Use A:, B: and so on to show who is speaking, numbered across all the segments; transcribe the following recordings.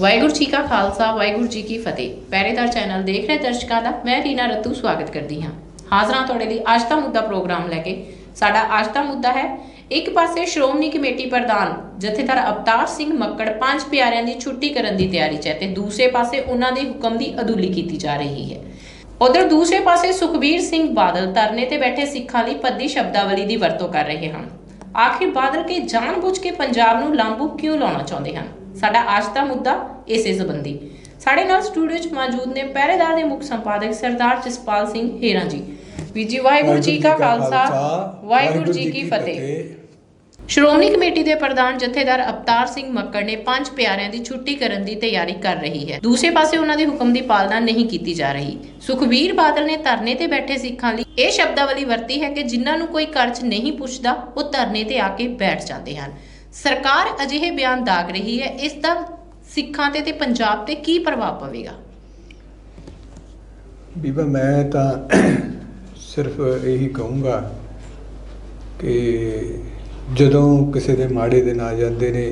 A: ਵਾਹਿਗੁਰੂ ਜੀ ਕਾ ਖਾਲਸਾ, ਵਾਹਿਗੁਰੂ ਜੀ ਕੀ ਫਤਿਹ। ਪਹਿਰੇਦਾਰ ਚੈਨਲ ਦੇਖ ਰਹੇ ਦਰਸ਼ਕਾਂ ਦਾ ਮੈਂ ਰੀਨਾ ਰਤੂ ਸਵਾਗਤ ਕਰਦੀ ਹਾਂ। ਹਾਜ਼ਰਾਂ ਤੁਹਾਡੇ ਲਈ ਅੱਜ ਦਾ ਮੁੱਦਾ ਪ੍ਰੋਗਰਾਮ ਲੈ ਕੇ। ਸਾਡਾ ਅੱਜ ਦਾ ਮੁੱਦਾ ਹੈ, ਇੱਕ ਪਾਸੇ ਸ਼੍ਰੋਮਣੀ ਕਮੇਟੀ ਪ੍ਰਧਾਨ ਜਥੇਦਾਰ ਅਵਤਾਰ ਸਿੰਘ ਮੱਕੜ ਪੰਜ ਪਿਆਰਿਆਂ ਦੀ ਛੁੱਟੀ ਕਰਨ ਦੀ ਤਿਆਰੀ 'ਚ ਹੈ ਤੇ ਦੂਸਰੇ ਪਾਸੇ ਉਹਨਾਂ ਦੇ ਹੁਕਮ ਦੀ ਅਦੂਲੀ ਕੀਤੀ ਜਾ ਰਹੀ ਹੈ। ਉਧਰ ਦੂਸਰੇ ਪਾਸੇ ਸੁਖਬੀਰ ਸਿੰਘ ਬਾਦਲ ਧਰਨੇ ਤੇ ਬੈਠੇ ਸਿੱਖਾਂ ਲਈ ਪੱਦੀ ਸ਼ਬਦਾਵਲੀ ਦੀ ਵਰਤੋਂ ਕਰ ਰਹੇ ਹਨ। ਆਖਿਰ ਬਾਦਲ ਕੇ ਜਾਣਬੁੱਝ ਕੇ ਪੰਜਾਬ ਨੂੰ ਲਾਂਬੂ ਕਿਉਂ ਲਾਉਣਾ ਚਾਹੁੰਦੇ ਹਨ? ਸਾਡਾ ਅੱਜ ਦਾ ਮੁੱਦਾ ਇਸੇ ਸੰਬੰਧੀ। ਸਾਡੇ ਨਾਲ ਸਟੂਡੀਓ 'ਚ ਮੌਜੂਦ ਨੇ ਪਹਿਰੇਦਾਰ ਦੇ ਮੁੱਖ ਸੰਪਾਦਕ ਸਰਦਾਰ ਜਸਪਾਲ ਸਿੰਘ ਹੀਰਾ ਜੀ। ਵੀ ਜੀ ਵਾਹਿਗੁਰੂ ਜੀ ਕਾ ਖਾਲਸਾ ਵਾਹਿਗੁਰੂ ਜੀ ਕੀ ਫਤਿਹ। ਸ਼੍ਰੋਮਣੀ ਕਮੇਟੀ ਦੇ ਪ੍ਰਧਾਨ ਜਥੇਦਾਰ ਅਵਤਾਰ ਸਿੰਘ ਮੱਕੜ ਨੇ ਪੰਜ ਪਿਆਰਿਆਂ ਦੀ ਛੁੱਟੀ ਕਰਨ ਦੀ ਤਿਆਰੀ ਕਰ ਰਹੀ ਹੈ। ਦੂਸਰੇ ਪਾਸੇ ਉਹਨਾਂ ਦੇ ਹੁਕਮ ਦੀ ਪਾਲਣਾ ਨਹੀਂ ਕੀਤੀ ਜਾ ਰਹੀ। ਸੁਖਬੀਰ ਬਾਦਲ ਨੇ ਧਰਨੇ ਤੇ ਬੈਠੇ ਸਿੱਖਾਂ ਲਈ ਇਹ ਸ਼ਬਦਾਵਲੀ ਵਰਤੀ ਹੈ ਕਿ ਜਿਨ੍ਹਾਂ ਨੂੰ ਕੋਈ ਕਰਜ਼ ਨਹੀਂ ਪੁੱਛਦਾ ਉਹ ਧਰਨੇ ਤੇ ਆ ਕੇ ਬੈਠ ਜਾਂਦੇ ਹਨ। ਸਰਕਾਰ ਅਜਿਹੇ ਬਿਆਨ ਦਾਗ ਰਹੀ ਹੈ, ਇਸ ਦਾ ਸਿੱਖਾਂ ਤੇ ਤੇ ਪੰਜਾਬ ਤੇ ਕੀ ਪ੍ਰਭਾਵ ਪਵੇਗਾ?
B: ਬੀਬਾ, ਮੈਂ ਤਾਂ ਸਿਰਫ ਇਹੀ ਕਹੂੰਗਾ ਕਿ ਜਦੋਂ ਕਿਸੇ ਦੇ ਮਾੜੇ ਦਿਨ ਆ ਜਾਂਦੇ ਨੇ,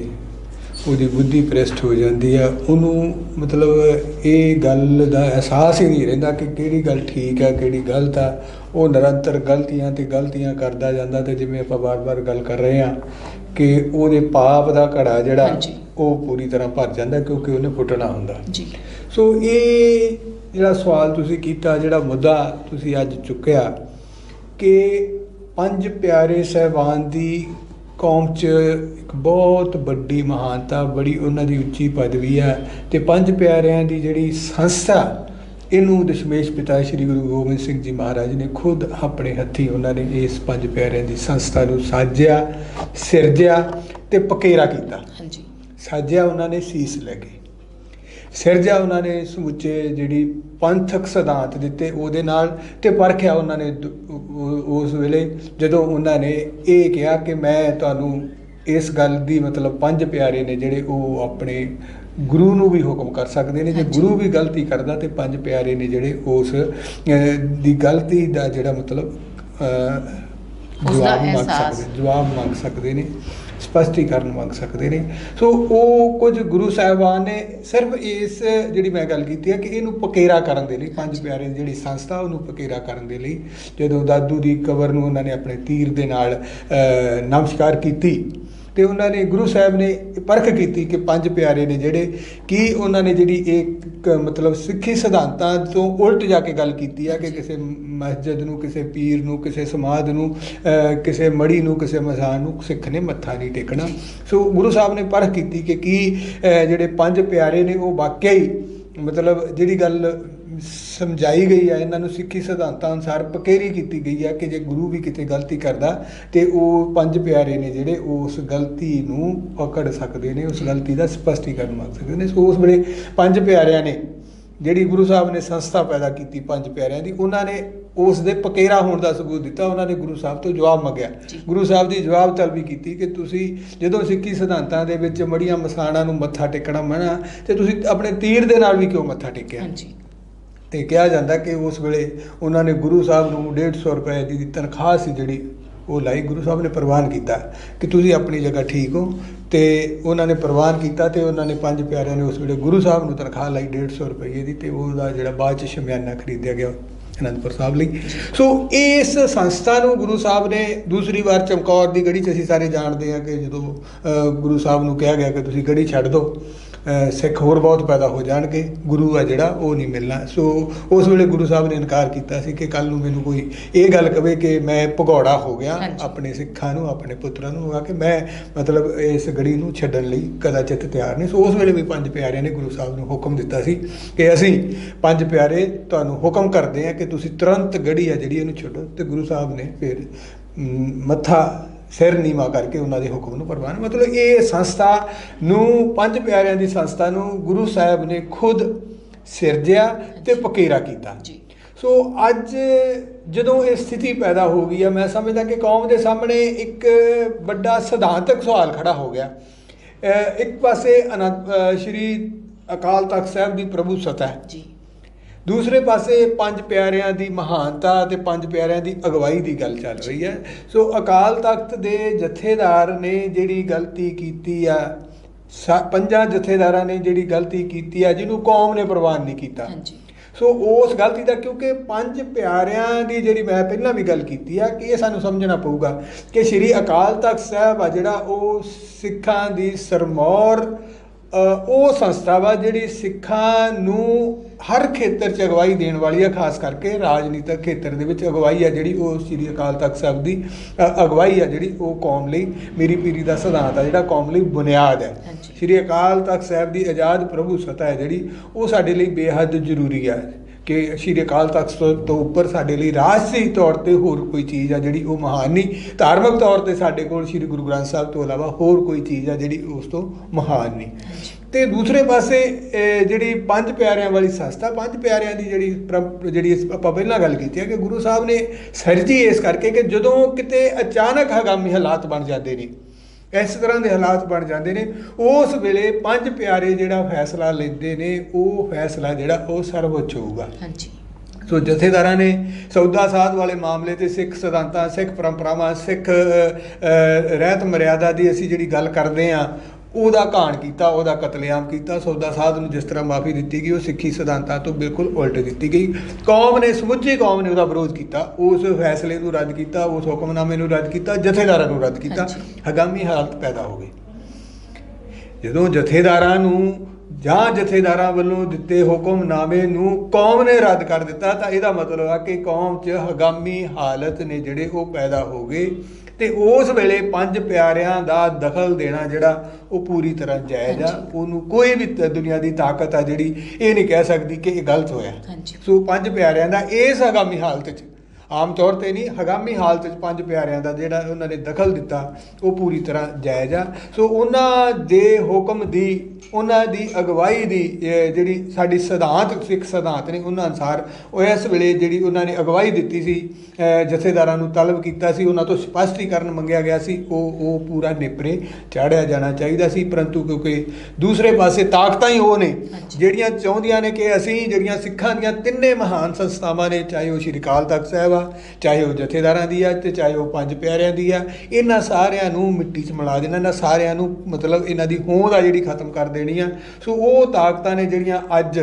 B: ਉਹਦੀ ਬੁੱਧੀ ਪ੍ਰੈਸਟ ਹੋ ਜਾਂਦੀ ਆ, ਉਹਨੂੰ ਮਤਲਬ ਇਹ ਗੱਲ ਦਾ ਅਹਿਸਾਸ ਹੀ ਨਹੀਂ ਰਹਿੰਦਾ ਕਿ ਕਿਹੜੀ ਗੱਲ ਠੀਕ ਆ, ਕਿਹੜੀ ਗਲਤ ਆ। ਉਹ ਨਿਰੰਤਰ ਗਲਤੀਆਂ ਤੇ ਗਲਤੀਆਂ ਕਰਦਾ ਜਾਂਦਾ ਤੇ ਜਿਵੇਂ ਆਪਾਂ ਬਾਰ-ਬਾਰ ਗੱਲ ਕਰ ਰਹੇ ਆ ਕਿ ਉਹਦੇ ਪਾਪ ਦਾ ਘੜਾ ਜਿਹੜਾ। ਉਹ ਪੂਰੀ ਤਰ੍ਹਾਂ ਭਰ ਜਾਂਦਾ ਕਿਉਂਕਿ ਉਹਨੇ ਫੁੱਟਣਾ ਹੁੰਦਾ
A: ਜੀ
B: ਸੋ ਇਹ ਜਿਹੜਾ ਸਵਾਲ ਤੁਸੀਂ ਕੀਤਾ ਜਿਹੜਾ ਮੁੱਦਾ ਤੁਸੀਂ ਅੱਜ ਚੁੱਕਿਆ ਕਿ ਪੰਜ ਪਿਆਰੇ ਸਹਿਬਾਨ ਦੀ ਕੌਮ 'ਚ ਇੱਕ ਬਹੁਤ ਵੱਡੀ ਮਹਾਨਤਾ ਬੜੀ ਉਹਨਾਂ ਦੀ ਉੱਚੀ ਪਦਵੀ ਹੈ ਤੇ ਪੰਜ ਪਿਆਰਿਆਂ ਦੀ ਜਿਹੜੀ ਸੰਸਥਾ ਇਹਨੂੰ ਦਸ਼ਮੇਸ਼ ਪਿਤਾ ਸ੍ਰੀ ਗੁਰੂ ਗੋਬਿੰਦ ਸਿੰਘ ਜੀ ਮਹਾਰਾਜ ਨੇ ਖੁਦ ਆਪਣੇ ਹੱਥੀਂ ਉਹਨਾਂ ਨੇ ਇਸ ਪੰਜ ਪਿਆਰਿਆਂ ਦੀ ਸੰਸਥਾ ਨੂੰ ਸਾਜਿਆ ਸਿਰਜਿਆ ਤੇ ਪਕੇਰਾ ਕੀਤਾ।
A: ਹਾਂਜੀ।
B: ਸਾਜਿਆ ਉਹਨਾਂ ਨੇ ਸੀਸ ਲੈ ਕੇ। ਸਿਰਜਿਆ ਉਹਨਾਂ ਨੇ ਸਮੁੱਚੇ ਜਿਹੜੀ ਪੰਥਕ ਸਿਧਾਂਤ ਦਿੱਤੇ ਉਹਦੇ ਨਾਲ ਤੇ ਪਰਖਿਆ ਉਹਨਾਂ ਨੇ ਉਸ ਵੇਲੇ ਜਦੋਂ ਉਹਨਾਂ ਨੇ ਇਹ ਕਿਹਾ ਕਿ ਮੈਂ ਤੁਹਾਨੂੰ ਇਸ ਗੱਲ ਦੀ ਮਤਲਬ ਪੰਜ ਪਿਆਰੇ ਨੇ ਜਿਹੜੇ ਉਹ ਆਪਣੇ ਗੁਰੂ ਨੂੰ ਵੀ ਹੁਕਮ ਕਰ ਸਕਦੇ ਨੇ ਜੇ। ਗੁਰੂ ਵੀ ਗਲਤੀ ਕਰਦਾ ਤੇ ਪੰਜ ਪਿਆਰੇ ਨੇ ਜਿਹੜੇ ਉਸ ਦੀ ਗਲਤੀ ਦਾ ਜਿਹੜਾ ਮਤਲਬ ਜਵਾਬ ਮੰਗ। ਸਕਦੇ ਜਵਾਬ ਮੰਗ ਸਕਦੇ ਨੇ ਸਪਸ਼ਟੀਕਰਨ ਮੰਗ ਸਕਦੇ ਨੇ ਸੋ ਉਹ ਕੁਝ ਗੁਰੂ ਸਾਹਿਬਾਨ ਨੇ ਸਿਰਫ ਇਸ ਜਿਹੜੀ ਮੈਂ ਗੱਲ ਕੀਤੀ ਹੈ ਕਿ ਇਹਨੂੰ ਪਕੇਰਾ ਕਰਨ ਦੇ ਲਈ ਪੰਜ ਪਿਆਰੇ ਦੀ ਜਿਹੜੀ ਸੰਸਥਾ ਉਹਨੂੰ ਪਕੇਰਾ ਕਰਨ ਦੇ ਲਈ ਜਦੋਂ ਦਾਦੂ ਦੀ ਕਬਰ ਨੂੰ ਉਹਨਾਂ ਨੇ ਆਪਣੇ ਤੀਰ ਦੇ ਨਾਲ ਨਮਸਕਾਰ ਕੀਤੀ ਤੇ ਉਹਨਾਂ ਨੇ ਗੁਰੂ ਸਾਹਿਬ ਨੇ ਪਰਖ ਕੀਤੀ ਕਿ ਪੰਜ ਪਿਆਰੇ ਨੇ ਜਿਹੜੇ ਕੀ ਉਹਨਾਂ ਨੇ ਜਿਹੜੀ ਇੱਕ ਮਤਲਬ ਸਿੱਖੀ ਸਿਧਾਂਤਾਂ ਤੋਂ ਉਲਟ ਜਾ ਕੇ ਗੱਲ ਕੀਤੀ ਆ ਕਿ ਕਿਸੇ ਮਸਜਿਦ ਨੂੰ ਕਿਸੇ ਪੀਰ ਨੂੰ ਕਿਸੇ ਸਮਾਧ ਨੂੰ ਕਿਸੇ ਮੜੀ ਨੂੰ ਕਿਸੇ ਮਜ਼ਾਰ ਨੂੰ ਸਿੱਖ ਨੇ ਮੱਥਾ ਨਹੀਂ ਟੇਕਣਾ। ਸੋ ਗੁਰੂ ਸਾਹਿਬ ਨੇ ਪਰਖ ਕੀਤੀ ਕਿ ਕੀ ਜਿਹੜੇ ਪੰਜ ਪਿਆਰੇ ਨੇ ਉਹ ਵਾਕਿਆ ਹੀ ਮਤਲਬ ਜਿਹੜੀ ਗੱਲ ਸਮਝਾਈ ਗਈ ਹੈ ਇਹਨਾਂ ਨੂੰ ਸਿੱਖੀ ਸਿਧਾਂਤਾਂ ਅਨੁਸਾਰ ਪਕੇਰੀ ਕੀਤੀ ਗਈ ਹੈ ਕਿ ਜੇ ਗੁਰੂ ਵੀ ਕਿਤੇ ਗਲਤੀ ਕਰਦਾ ਤੇ ਉਹ ਪੰਜ ਪਿਆਰੇ ਨੇ ਜਿਹੜੇ ਉਸ ਗਲਤੀ ਨੂੰ ਪਕੜ ਸਕਦੇ ਨੇ ਉਸ ਗਲਤੀ ਦਾ ਸਪਸ਼ਟੀਕਰਨ ਮੰਗ ਸਕਦੇ ਨੇ। ਸੋ ਉਸ ਵੇਲੇ ਪੰਜ ਪਿਆਰਿਆਂ ਨੇ ਜਿਹੜੀ ਗੁਰੂ ਸਾਹਿਬ ਨੇ ਸੰਸਥਾ ਪੈਦਾ ਕੀਤੀ ਪੰਜ ਪਿਆਰਿਆਂ ਦੀ ਉਹਨਾਂ ਨੇ ਉਸ ਦੇ ਪਕੇਰਾ ਹੋਣ ਦਾ ਸਬੂਤ ਦਿੱਤਾ ਉਹਨਾਂ ਨੇ ਗੁਰੂ ਸਾਹਿਬ ਤੋਂ ਜਵਾਬ ਮੰਗਿਆ। ਗੁਰੂ ਸਾਹਿਬ ਦੀ ਜਵਾਬ ਤਲਬੀ ਕੀਤੀ ਕਿ ਤੁਸੀਂ ਜਦੋਂ ਸਿੱਖੀ ਸਿਧਾਂਤਾਂ ਦੇ ਵਿੱਚ ਮੜੀਆਂ ਮਸਾਣਾਂ ਨੂੰ ਮੱਥਾ ਟੇਕਣਾ ਮਨਾ ਤੇ ਤੁਸੀਂ ਆਪਣੇ ਤੀਰ ਦੇ ਨਾਲ ਵੀ ਕਿਉਂ ਮੱਥਾ ਟੇਕਿਆ?
A: ਹਾਂਜੀ।
B: ਤੇ ਕਿਹਾ ਜਾਂਦਾ ਕਿ ਉਸ ਵੇਲੇ ਉਹਨਾਂ ਨੇ ਗੁਰੂ ਸਾਹਿਬ ਨੂੰ 150 ਰੁਪਏ ਦੀ ਤਨਖਾਹ ਸੀ ਜਿਹੜੀ ਉਹ ਲਾਈ। ਗੁਰੂ ਸਾਹਿਬ ਨੇ ਪ੍ਰਵਾਨ ਕੀਤਾ ਕਿ ਤੁਸੀਂ ਆਪਣੀ ਜਗ੍ਹਾ ਠੀਕ ਹੋ ਤੇ ਉਹਨਾਂ ਨੇ ਪ੍ਰਵਾਨ ਕੀਤਾ ਤੇ ਉਹਨਾਂ ਨੇ ਪੰਜ ਪਿਆਰਿਆਂ ਨੇ ਉਸ ਵੇਲੇ ਗੁਰੂ ਸਾਹਿਬ ਨੂੰ ਤਨਖਾਹ ਲਾਈ 150 ਰੁਪਏ ਦੀ ਤੇ ਉਹਦਾ ਜਿਹੜਾ ਬਾਅਦ ਚ ਸ਼ਮਿਆਨਾ ਖਰੀਦਿਆ ਗਿਆ ਅਨੰਦਪੁਰ ਸਾਹਿਬ ਲਈ। ਸੋ ਇਸ ਸੰਸਥਾ ਨੂੰ ਗੁਰੂ ਸਾਹਿਬ ਨੇ ਦੂਸਰੀ ਵਾਰ ਚਮਕੌਰ ਦੀ ਗੜੀ 'ਚ ਅਸੀਂ ਸਾਰੇ ਜਾਣਦੇ ਹਾਂ ਕਿ ਜਦੋਂ ਗੁਰੂ ਸਾਹਿਬ ਨੂੰ ਕਿਹਾ ਗਿਆ ਕਿ ਤੁਸੀਂ ਗੜੀ ਛੱਡ ਦਿਓ ਸਿੱਖ ਹੋਰ ਬਹੁਤ ਪੈਦਾ ਹੋ ਜਾਣਗੇ ਗੁਰੂ ਆ ਜਿਹੜਾ ਉਹ ਨਹੀਂ ਮਿਲਣਾ। ਸੋ ਉਸ ਵੇਲੇ ਗੁਰੂ ਸਾਹਿਬ ਨੇ ਇਨਕਾਰ ਕੀਤਾ ਸੀ ਕਿ ਕੱਲ ਨੂੰ ਮੈਨੂੰ ਕੋਈ ਇਹ ਗੱਲ ਕਵੇ ਕਿ ਮੈਂ ਭਗੌੜਾ ਹੋ ਗਿਆ। ਆਪਣੇ ਸਿੱਖਾਂ ਨੂੰ ਆਪਣੇ ਪੁੱਤਰਾਂ ਨੂੰ ਆ ਕਿ ਮੈਂ ਮਤਲਬ ਇਸ ਗੜੀ ਨੂੰ ਛੱਡਣ ਲਈ ਕਦਾਚਿਤ ਤਿਆਰ ਨਹੀਂ। ਸੋ ਉਸ ਵੇਲੇ ਵੀ ਪੰਜ ਪਿਆਰਿਆਂ ਨੇ ਗੁਰੂ ਸਾਹਿਬ ਨੂੰ ਹੁਕਮ ਦਿੱਤਾ ਸੀ ਕਿ ਅਸੀਂ ਪੰਜ ਪਿਆਰੇ ਤੁਹਾਨੂੰ ਹੁਕਮ ਕਰਦੇ ਹਾਂ ਕਿ ਤੁਸੀਂ ਤੁਰੰਤ ਗੜੀ ਆ ਜਿਹੜੀ ਇਹਨੂੰ ਛੱਡੋ। ਤੇ ਗੁਰੂ ਸਾਹਿਬ ਨੇ ਫਿਰ ਮੱਥਾ ਸਿਰ ਨੀਵਾ ਕਰਕੇ ਉਹਨਾਂ ਦੇ ਹੁਕਮ ਨੂੰ ਪ੍ਰਵਾਨ ਮਤਲਬ ਇਹ ਸੰਸਥਾ ਨੂੰ ਪੰਜ ਪਿਆਰਿਆਂ ਦੀ ਸੰਸਥਾ ਨੂੰ ਗੁਰੂ ਸਾਹਿਬ ਨੇ ਖੁਦ ਸਿਰਜਿਆ ਤੇ ਪਕੇਰਾ ਕੀਤਾ।
A: ਜੀ।
B: ਸੋ ਅੱਜ ਜਦੋਂ ਇਹ ਸਥਿਤੀ ਪੈਦਾ ਹੋ ਗਈ ਹੈ ਮੈਂ ਸਮਝਦਾ ਕਿ ਕੌਮ ਦੇ ਸਾਹਮਣੇ ਇੱਕ ਵੱਡਾ ਸਿਧਾਂਤਕ ਸਵਾਲ ਖੜਾ ਹੋ ਗਿਆ। ਇੱਕ ਪਾਸੇ ਅਹ ਸ਼੍ਰੀ ਅਕਾਲ ਤਖਤ ਸਾਹਿਬ ਦੀ ਪ੍ਰਭੂ ਸਤਾ
A: ਜੀ।
B: ਦੂਸਰੇ ਪਾਸੇ ਪੰਜ ਪਿਆਰਿਆਂ ਦੀ ਮਹਾਨਤਾ ਤੇ ਪੰਜ ਪਿਆਰਿਆਂ ਦੀ ਅਗਵਾਈ ਦੀ ਗੱਲ ਚੱਲ ਰਹੀ ਹੈ। ਸੋ ਅਕਾਲ ਤਖਤ ਦੇ ਜਥੇਦਾਰ ਨੇ ਜਿਹੜੀ ਗਲਤੀ ਕੀਤੀ ਆ ਪੰਜਾਂ ਜਥੇਦਾਰਾਂ ਨੇ ਜਿਹੜੀ ਗਲਤੀ ਕੀਤੀ ਹੈ ਜਿਹਨੂੰ ਕੌਮ ਨੇ ਪ੍ਰਵਾਨ ਨਹੀਂ ਕੀਤਾ।
A: ਹਾਂਜੀ।
B: ਸੋ ਉਸ ਗਲਤੀ ਦਾ ਕਿਉਂਕਿ ਪੰਜ ਪਿਆਰਿਆਂ ਦੀ ਜਿਹੜੀ ਮੈਂ ਪਹਿਲਾਂ ਵੀ ਗੱਲ ਕੀਤੀ ਆ ਕਿ ਇਹ ਸਾਨੂੰ ਸਮਝਣਾ ਪਊਗਾ ਕਿ ਸ੍ਰੀ ਅਕਾਲ ਤਖਤ ਸਾਹਿਬ ਆ ਜਿਹੜਾ ਉਹ ਸਿੱਖਾਂ ਦੀ ਸਰਮੌਰ ਉਹ ਸੰਸਥਾ ਵਾ ਜਿਹੜੀ ਸਿੱਖਾਂ ਨੂੰ ਹਰ ਖੇਤਰ 'ਚ ਅਗਵਾਈ ਦੇਣ ਵਾਲੀ ਆ ਖਾਸ ਕਰਕੇ ਰਾਜਨੀਤਿਕ ਖੇਤਰ ਦੇ ਵਿੱਚ ਅਗਵਾਈ ਆ ਜਿਹੜੀ ਉਹ ਸ੍ਰੀ ਅਕਾਲ ਤਖਤ ਸਾਹਿਬ ਦੀ ਅਗਵਾਈ ਆ ਜਿਹੜੀ ਉਹ ਕੌਮ ਲਈ ਮੇਰੀ ਪੀਰੀ ਦਾ ਸਿਧਾਂਤ ਆ ਜਿਹੜਾ ਕੌਮ ਲਈ ਬੁਨਿਆਦ ਹੈ। ਸ੍ਰੀ ਅਕਾਲ ਤਖਤ ਸਾਹਿਬ ਦੀ ਆਜ਼ਾਦ ਪ੍ਰਭੂ ਸਤਾ ਹੈ ਜਿਹੜੀ ਉਹ ਸਾਡੇ ਲਈ ਬੇਹੱਦ ਜ਼ਰੂਰੀ ਹੈ ਕਿ ਸ੍ਰੀ ਅਕਾਲ ਤਖਤ ਤੋਂ ਉੱਪਰ ਸਾਡੇ ਲਈ ਰਾਜਸੀ ਤੌਰ ਤੇ ਹੋਰ ਕੋਈ ਚੀਜ਼ ਆ ਜਿਹੜੀ ਉਹ ਮਹਾਨ ਨਹੀਂ। ਧਾਰਮਿਕ ਤੌਰ ਤੇ ਸਾਡੇ ਕੋਲ ਸ੍ਰੀ ਗੁਰੂ ਗ੍ਰੰਥ ਸਾਹਿਬ ਤੋਂ ਇਲਾਵਾ ਹੋਰ ਕੋਈ ਚੀਜ਼ ਆ ਜਿਹੜੀ ਉਸ ਤੋਂ ਮਹਾਨ ਨਹੀਂ। ਤੇ ਦੂਸਰੇ ਪਾਸੇ ਜਿਹੜੀ ਪੰਜ ਪਿਆਰਿਆਂ ਵਾਲੀ ਸੰਸਥਾ ਪੰਜ ਪਿਆਰਿਆਂ ਦੀ ਜਿਹੜੀ ਜਿਹੜੀ ਆਪਾਂ ਪਹਿਲਾਂ ਗੱਲ ਕੀਤੀ ਹੈ ਕਿ ਗੁਰੂ ਸਾਹਿਬ ਨੇ ਸਰਜੀ ਇਸ ਕਰਕੇ ਕਿ ਜਦੋਂ ਕਿਤੇ ਅਚਾਨਕ ਹਗਾਮੀ ਹਾਲਾਤ ਬਣ ਜਾਂਦੇ ਨੇ ਇਸ ਤਰ੍ਹਾਂ ਦੇ ਹਾਲਾਤ ਬਣ ਜਾਂਦੇ ਨੇ ਉਸ ਵੇਲੇ ਪੰਜ ਪਿਆਰੇ ਜਿਹੜਾ ਫੈਸਲਾ ਲੈਂਦੇ ਨੇ ਉਹ ਫੈਸਲਾ ਜਿਹੜਾ ਉਹ ਸਰਵਉੱਚ ਹੋਊਗਾ।
A: ਹਾਂਜੀ।
B: ਸੋ ਜਥੇਦਾਰਾਂ ਨੇ ਸੌਦਾ ਸਾਧ ਵਾਲੇ ਮਾਮਲੇ ਤੇ ਸਿੱਖ ਸਿਧਾਂਤਾਂ ਸਿੱਖ ਪਰੰਪਰਾਵਾਂ ਸਿੱਖ ਰਹਿਤ ਮਰਿਆਦਾ ਦੀ ਅਸੀਂ ਜਿਹੜੀ ਗੱਲ ਕਰਦੇ ਆ ਉਹਦਾ ਘਾਣ ਕੀਤਾ ਉਹਦਾ ਕਤਲੇਆਮ ਕੀਤਾ ਸੌਦਾ ਸਾਧ ਨੂੰ ਜਿਸ ਤਰ੍ਹਾਂ ਮਾਫੀ ਦਿੱਤੀ ਗਈ ਉਹ ਸਿੱਖੀ ਸਿਧਾਂਤਾਂ ਤੋਂ ਬਿਲਕੁਲ ਉਲਟ ਦਿੱਤੀ ਗਈ। ਕੌਮ ਨੇ ਸਮੁੱਚੀ ਕੌਮ ਨੇ ਉਹਦਾ ਵਿਰੋਧ ਕੀਤਾ। ਉਸ ਫੈਸਲੇ ਨੂੰ ਰੱਦ ਕੀਤਾ ਉਸ ਹੁਕਮਨਾਮੇ ਨੂੰ ਰੱਦ ਕੀਤਾ ਜਥੇਦਾਰਾਂ ਨੂੰ ਰੱਦ ਕੀਤਾ। ਹਗਾਮੀ ਹਾਲਤ ਪੈਦਾ ਹੋ ਗਈ। ਜਦੋਂ ਜਥੇਦਾਰਾਂ ਨੂੰ ਜਾਂ ਜਥੇਦਾਰਾਂ ਵੱਲੋਂ ਦਿੱਤੇ ਹੁਕਮਨਾਮੇ ਨੂੰ ਕੌਮ ਨੇ ਰੱਦ ਕਰ ਦਿੱਤਾ ਤਾਂ ਇਹਦਾ ਮਤਲਬ ਆ ਕਿ ਕੌਮ 'ਚ ਹਗਾਮੀ ਹਾਲਤ ਨੇ ਜਿਹੜੇ ਉਹ ਪੈਦਾ ਹੋ ਗਏ। ਤੇ ਉਸ ਵੇਲੇ ਪੰਜ ਪਿਆਰਿਆਂ ਦਾ ਦਖਲ ਦੇਣਾ ਜਿਹੜਾ ਉਹ ਪੂਰੀ ਤਰ੍ਹਾਂ ਜਾਇਜ਼ ਆ। ਉਹਨੂੰ ਕੋਈ ਵੀ ਦੁਨੀਆ ਦੀ ਤਾਕਤ ਆ ਜਿਹੜੀ ਇਹ ਨਹੀਂ ਕਹਿ ਸਕਦੀ ਕਿ ਇਹ ਗਲਤ ਹੋਇਆ। ਸੋ ਪੰਜ ਪਿਆਰਿਆਂ ਦਾ ਇਸ ਹਗਾਮੀ ਹਾਲਤ 'ਚ ਆਮ ਤੌਰ ਤੇ ਨਹੀਂ ਹਗਾਮੀ ਹਾਲਤ 'ਚ ਪੰਜ ਪਿਆਰਿਆਂ ਦਾ ਜਿਹੜਾ ਉਹਨਾਂ ਨੇ ਦਖਲ ਦਿੱਤਾ ਉਹ ਪੂਰੀ ਤਰ੍ਹਾਂ ਜਾਇਜ਼ ਆ ਸੋ ਉਹਨਾਂ ਦੇ ਹੁਕਮ ਦੀ ਉਹਨਾਂ ਦੀ ਅਗਵਾਈ ਦੀ ਜਿਹੜੀ ਸਾਡੀ ਸਿਧਾਂਤ ਸਿੱਖ ਸਿਧਾਂਤ ਨੇ ਉਹਨਾਂ ਅਨਸਾਰ ਉਹ ਇਸ ਵੇਲੇ ਜਿਹੜੀ ਉਹਨਾਂ ਨੇ ਅਗਵਾਈ ਦਿੱਤੀ ਸੀ ਜਥੇਦਾਰਾਂ ਨੂੰ ਤਲਬ ਕੀਤਾ ਸੀ ਉਹਨਾਂ ਤੋਂ ਸਪਸ਼ਟੀਕਰਨ ਮੰਗਿਆ ਗਿਆ ਸੀ ਉਹ ਉਹ ਪੂਰਾ ਨੇਪਰੇ ਚਾੜਿਆ ਜਾਣਾ ਚਾਹੀਦਾ ਸੀ ਪਰੰਤੂ ਕਿਉਂਕਿ ਦੂਸਰੇ ਪਾਸੇ ਤਾਕਤਾਂ ਹੀ ਉਹ ਨੇ। ਜਿਹੜੀਆਂ ਚਾਹੁੰਦੀਆਂ ਨੇ ਕਿ ਅਸੀਂ ਜਿਹੜੀਆਂ ਸਿੱਖਾਂ ਦੀਆਂ ਤਿੰਨੇ ਮਹਾਨ ਸੰਸਥਾਵਾਂ ਨੇ ਚਾਹੇ ਉਹ ਸ਼੍ਰੀ ਅਕਾਲ ਤਖਤ ਸਾਹਿਬ ਆ ਚਾਹੇ ਉਹ ਜਥੇਦਾਰਾਂ ਦੀ ਆ ਤੇ ਚਾਹੇ ਉਹ ਪੰਜ ਪਿਆਰਿਆਂ ਦੀ ਆ, ਇਹਨਾਂ ਸਾਰਿਆਂ ਨੂੰ ਮਿੱਟੀ 'ਚ ਮਿਲਾ ਦੇਣਾ, ਇਹਨਾਂ ਸਾਰਿਆਂ ਨੂੰ ਮਤਲਬ ਇਹਨਾਂ ਦੀ ਹੋਂਦ ਆ ਜਿਹੜੀ ਖਤਮ ਕਰ ਦੇਣੀ ਆ। ਸੋ ਉਹ ਤਾਕਤਾਂ ਨੇ ਜਿਹੜੀਆਂ ਅੱਜ